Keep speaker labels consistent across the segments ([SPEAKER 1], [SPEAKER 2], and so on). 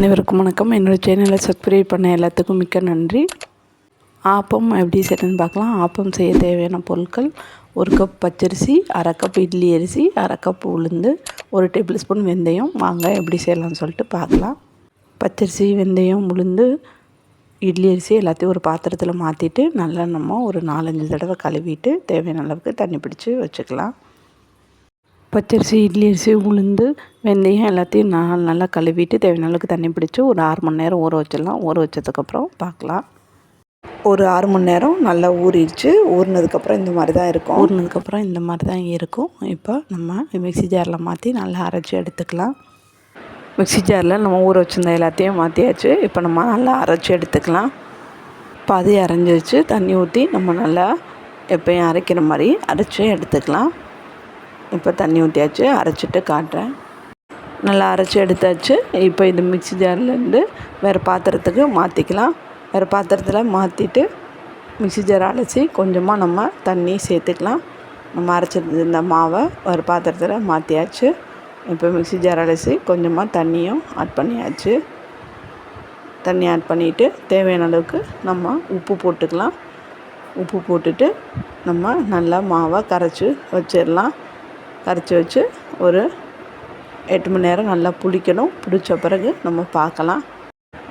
[SPEAKER 1] அனைவருக்கும் வணக்கம். என்னோடய சேனலை சப்ஸ்கிரைப் பண்ண எல்லாத்துக்கும் மிக்க நன்றி. ஆப்பம் எப்படி செய்யணும்னு பார்க்கலாம். ஆப்பம் செய்ய தேவையான பொருட்கள் ஒரு கப் பச்சரிசி அரை கப் இட்லி அரிசி அரை கப் உளுந்து ஒரு டேபிள் ஸ்பூன் வெந்தயம். வாங்க எப்படி செய்யலாம்னு சொல்லிட்டு பார்க்கலாம். பச்சரிசி வெந்தயம் உளுந்து இட்லி அரிசி எல்லாத்தையும் ஒரு பாத்திரத்தில் மாற்றிட்டு நல்லா நம்ம ஒரு நாலஞ்சு தடவை கழுவிட்டு தேவையான அளவுக்கு தண்ணி பிடிச்சி வச்சுக்கலாம். பச்சரிசி இட்லி அரிசி உளுந்து வெந்தயம் எல்லாத்தையும் நான் நல்லா கழுவிட்டு தேவையான அளவுக்கு தண்ணி பிடிச்சி ஒரு ஆறு மணி நேரம் ஊற வச்சிடலாம். ஊற வச்சதுக்கப்புறம் பார்க்கலாம். ஒரு ஆறு மணி நேரம் நல்லா ஊறிடுச்சு. ஊறினதுக்கப்புறம் இந்த மாதிரி தான் இருக்கும். ஊறினதுக்கப்புறம் இந்த மாதிரி தான் இருக்கும். இப்போ நம்ம மிக்சி ஜாரில் மாற்றி நல்லா அரைச்சி எடுத்துக்கலாம். மிக்சி ஜாரில் நம்ம ஊற வச்சுருந்த எல்லாத்தையும் மாற்றியாச்சு இப்போ நம்ம நல்லா அரைச்சி எடுத்துக்கலாம். பாதி அரைஞ்சி வச்சு தண்ணி ஊற்றி நம்ம நல்லா எப்பயும் அரைக்கிற மாதிரி அரைச்சி எடுத்துக்கலாம். இப்போ தண்ணி ஊற்றியாச்சு அரைச்சிட்டு காட்டுறேன். நல்லா அரைச்சி எடுத்தாச்சு. இப்போ இது மிக்சி ஜார்லேருந்து வேறு பாத்திரத்துக்கு மாற்றிக்கலாம் வேறு பாத்திரத்தில் மாற்றிட்டு மிக்சி ஜார் அலசி கொஞ்சமாக நம்ம தண்ணி சேர்த்துக்கலாம். நம்ம அரைச்சிருந்த மாவை ஒரு பாத்திரத்தில் மாற்றியாச்சு இப்போ மிக்சி ஜார் அலசி கொஞ்சமாக தண்ணியும் ஆட் பண்ணியாச்சு. தண்ணி ஆட் பண்ணிவிட்டு தேவையான அளவுக்கு நம்ம உப்பு போட்டுக்கலாம். உப்பு போட்டுட்டு நம்ம நல்லா மாவை கரைச்சி வச்சிடலாம். கரைச்சி வச்சு ஒரு எட்டு மணி நேரம் நல்லா புளிக்கணும். பிடிச்ச பிறகு நம்ம பார்க்கலாம்.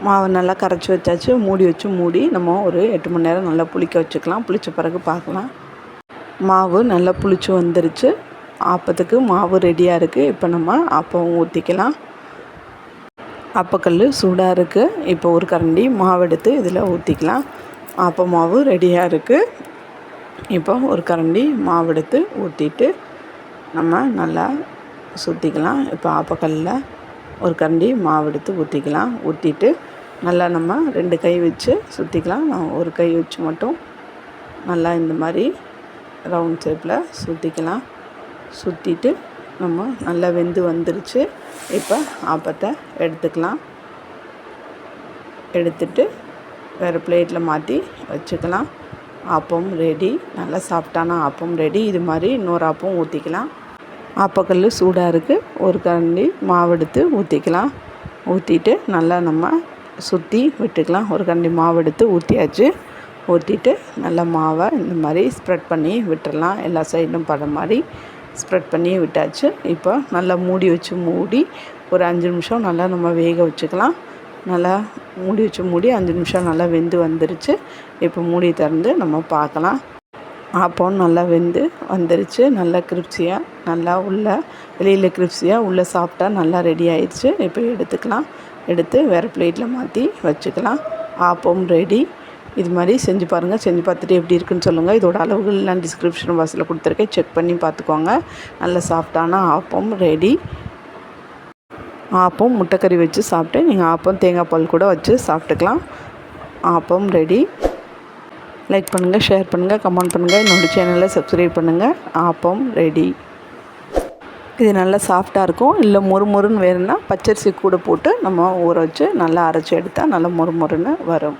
[SPEAKER 1] மாவை நல்லா கரைச்சி வச்சாச்சு. மூடி வச்சு மூடி நம்ம ஒரு எட்டு மணி நேரம் நல்லா புளிக்க வச்சுக்கலாம். புளித்த பிறகு பார்க்கலாம். மாவு நல்லா புளிச்சு வந்துருச்சு. ஆப்பத்துக்கு மாவு ரெடியாக இருக்குது இப்போ நம்ம ஆப்பம் ஊற்றிக்கலாம் அப்பக்கல் சூடாக இருக்குது இப்போ ஒரு கரண்டி மாவு எடுத்து இதில் ஊற்றிக்கலாம் ஆப்ப மாவு ரெடியாக இருக்குது இப்போ ஒரு கரண்டி மாவு எடுத்து ஊற்றிட்டு நம்ம நல்லா சுற்றிக்கலாம் இப்போ ஆப்பக்கல்லில் ஒரு கரண்டி மாவு எடுத்து ஊற்றிக்கலாம் ஊற்றிட்டு நல்லா நம்ம ரெண்டு கை வச்சு சுற்றிக்கலாம் நான் ஒரு கை வச்சு மட்டும் நல்லா இந்த மாதிரி ரவுண்ட் ஷேப்பில் சுற்றிக்கலாம் சுற்றிட்டு நம்ம நல்லா வெந்து வந்துருச்சு. இப்போ ஆப்பத்தை எடுத்துக்கலாம். எடுத்துட்டு வேறு பிளேட்டில் மாற்றி வச்சுக்கலாம். ஆப்பம் ரெடி. நல்லா சாஃப்டான ஆப்பம் ரெடி. இது மாதிரி இன்னொரு ஆப்பம் ஊற்றிக்கலாம் ஆப்பக்கல் சூடாக இருக்குது ஒரு கரண்டி மாவு எடுத்து ஊற்றிக்கலாம் ஊற்றிட்டு நல்லா நம்ம சுற்றி விட்டுக்கலாம். ஒரு கரண்டி மாவு எடுத்து ஊற்றியாச்சு ஊற்றிட்டு நல்லா மாவை இந்த மாதிரி ஸ்ப்ரெட் பண்ணி விட்டுடலாம் எல்லா சைடும் படுற மாதிரி ஸ்ப்ரெட் பண்ணி விட்டாச்சு. இப்போ நல்லா மூடி வச்சு மூடி ஒரு அஞ்சு நிமிஷம் நல்லா நம்ம வேக வச்சுக்கலாம். நல்லா மூடி வச்சு மூடி அஞ்சு நிமிஷம் நல்லா வெந்து வந்துருச்சு. இப்போ மூடி திறந்து நம்ம பார்க்கலாம். ஆப்பம் நல்லா வெந்து வந்துருச்சு. நல்லா கிரிப்ஸியாக நல்லா உள்ள வெளியில் கிரிப்ஸியாக உள்ளே சாப்பிட்டா நல்லா ரெடி ஆயிடுச்சு. இப்போ எடுத்துக்கலாம். எடுத்து வேறு பிளேட்டில் மாற்றி வச்சுக்கலாம். ஆப்பம் ரெடி இது மாதிரி செஞ்சு பாருங்கள் செஞ்சு பார்த்துட்டு எப்படி இருக்குன்னு சொல்லுங்கள் இதோட அளவுகள் நான் டிஸ்கிரிப்ஷன் பாக்ஸில் கொடுத்துருக்கேன். செக் பண்ணி பார்த்துக்கோங்க. நல்ல சாஃப்டான ஆப்பம் ரெடி ஆப்பம் முட்டைக்கறி வச்சு சாப்பிட்டு நீங்கள் ஆப்பம் தேங்காய் பால் கூட வச்சு சாப்பிட்டுக்கலாம். ஆப்பம் ரெடி லைக் பண்ணுங்கள் ஷேர் பண்ணுங்கள் கமெண்ட் பண்ணுங்கள் என்னோடய சேனலை சப்ஸ்கிரைப் பண்ணுங்கள் ஆப்பம் ரெடி இது நல்லா சாஃப்டாக இருக்கும். இல்லை மொறு மொறுன்னு வேணும்னா பச்சரிசி கூட போட்டு நம்ம ஊற வச்சு நல்லா அரைச்சி எடுத்தால் நல்லா மொறு மொறுன்னு வரும்.